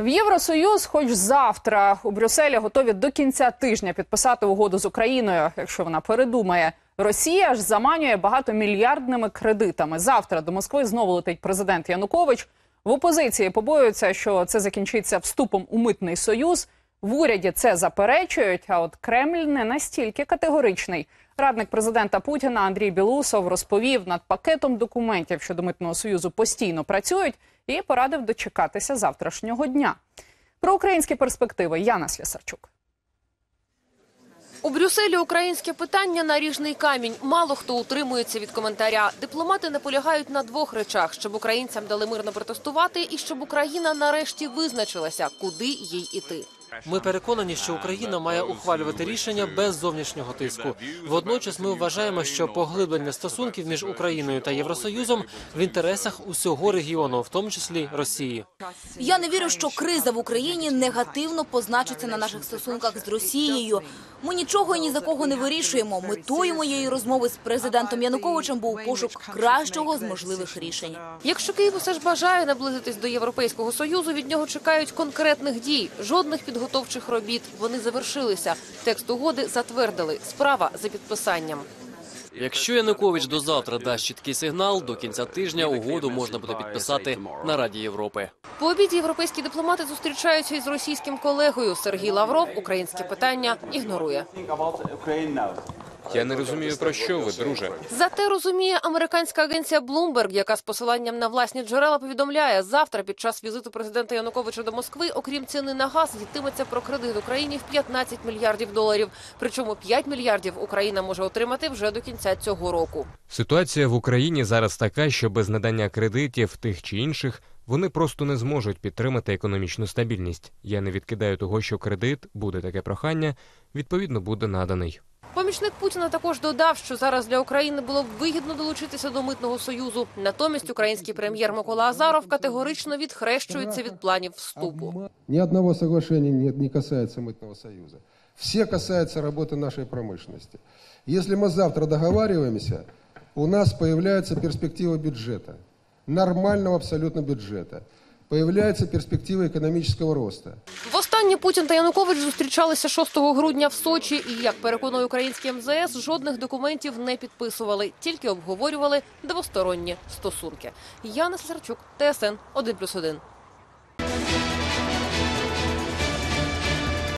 В Євросоюз, хоч завтра у Брюсселі готові до кінця тижня підписати угоду з Україною, якщо вона передумає. Росія ж заманює багатомільярдними кредитами. Завтра до Москви знову летить президент Янукович. В опозиції побоюються, що це закінчиться вступом у митний союз. В уряді це заперечують. А от Кремль не настільки категоричний. Радник президента Путіна Андрій Білусов розповів над пакетом документів щодо митного союзу постійно працюють і порадив дочекатися завтрашнього дня. Про українські перспективи Яна Слісарчук. У Брюсселі українське питання наріжний камінь. Мало хто утримується від коментаря. Дипломати наполягають на двох речах: щоб українцям дали мирно протестувати, і щоб Україна нарешті визначилася, куди їй іти. Ми переконані, що Україна має ухвалювати рішення без зовнішнього тиску. Водночас ми вважаємо, що поглиблення стосунків між Україною та Євросоюзом в інтересах усього регіону, в тому числі Росії. Я не вірю, що криза в Україні негативно позначиться на наших стосунках з Росією. Ми нічого і ні за кого не вирішуємо. Метою моєї розмови з президентом Януковичем був пошук кращого з можливих рішень. Якщо Київ усе ж бажає наблизитись до Європейського союзу, від нього чекають конкретних дій, жодних підготовчих робіт. Вони завершилися. Текст угоди затвердили. Справа за підписанням. Якщо Янукович до завтра дасть чіткий сигнал, до кінця тижня угоду можна буде підписати на Раді Європи. По обіді європейські дипломати зустрічаються із російським колегою. Сергій Лавров українське питання ігнорує. Я не розумію про що ви, друже. Зате розуміє американська агенція Bloomberg, яка з посиланням на власні джерела повідомляє, завтра під час візиту президента Януковича до Москви, окрім ціни на газ, йтиметься про кредит Україні в 15 мільярдів доларів. Причому 5 мільярдів Україна може отримати вже до кінця цього року. Ситуація в Україні зараз така, що без надання кредитів тих чи інших вони просто не зможуть підтримати економічну стабільність. Я не відкидаю того, що кредит буде таке прохання, відповідно буде наданий. Помічник Путіна також додав, що зараз для України було б вигідно долучитися до митного союзу. Натомість український прем'єр Микола Азаров категорично відхрещується від планів вступу. Ни одного соглашения не, не касается мытного союза. Все касаются работы нашей промышленности. Если мы завтра договариваемся, у нас появляется перспектива бюджета, нормального абсолютно бюджета. Появляется перспектива экономического роста. Востаннє Путін та Янукович зустрічалися 6 грудня в Сочі. І як переконує український МЗС, жодних документів не підписували, тільки обговорювали двосторонні стосунки. Яна Сесарчук, ТСН 1+,1.